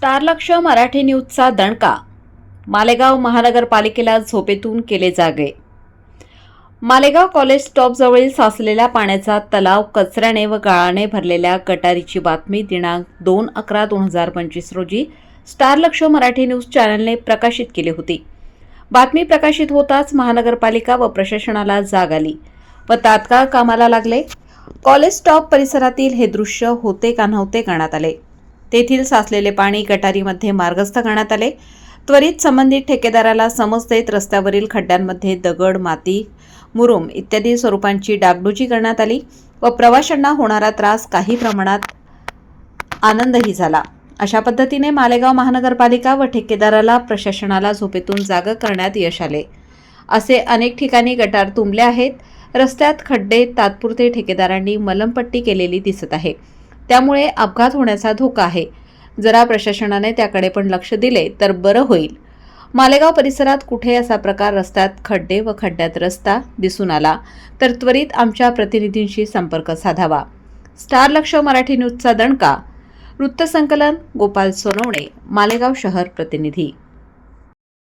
स्टारलक्ष मराठी न्यूजचा दणका. मालेगाव महानगरपालिकेला झोपेतून केले जागे. मालेगाव कॉलेज स्टॉपजवळील साचलेल्या पाण्याचा तलाव कचऱ्याने व गाळाने भरलेल्या गटारीची बातमी दिनांक दोन अकरा दोन हजार पंचवीस रोजी स्टारलक्ष मराठी न्यूज चॅनलने प्रकाशित केली होती. बातमी प्रकाशित होताच महानगरपालिका व प्रशासनाला जाग आली व तात्काळ कामाला लागले. कॉलेज स्टॉप परिसरातील हे दृश्य होते का नव्हते करण्यात आले. तेथील साचलेले पाणी गटारीमध्ये मार्गस्थ करण्यात आले. त्वरित संबंधित ठेकेदाराला समज देत रस्त्यावरील खड्ड्यांमध्ये दगड माती मुरुम इत्यादी स्वरूपांची डागडुजी करण्यात आली व प्रवाशांना होणारा त्रास काही प्रमाणात आनंदही झाला. अशा पद्धतीने मालेगाव महानगरपालिका व ठेकेदाराला प्रशासनाला झोपेतून जाग करण्यात यश आले. असे अनेक ठिकाणी गटार तुंबले आहेत. रस्त्यात खड्डे तात्पुरते ठेकेदारांनी मलमपट्टी केलेली दिसत आहे. त्यामुळे अपघात होण्याचा धोका आहे. जरा प्रशासनाने त्याकडे पण लक्ष दिले तर बरं होईल. मालेगाव परिसरात कुठे असा प्रकार रस्त्यात खड्डे व खड्ड्यात रस्ता दिसून आला तर त्वरित आमच्या प्रतिनिधींशी संपर्क साधावा. स्टार लक्ष मराठी न्यूजचा दणका. वृत्तसंकलन गोपाल सोनवणे मालेगाव शहर प्रतिनिधी.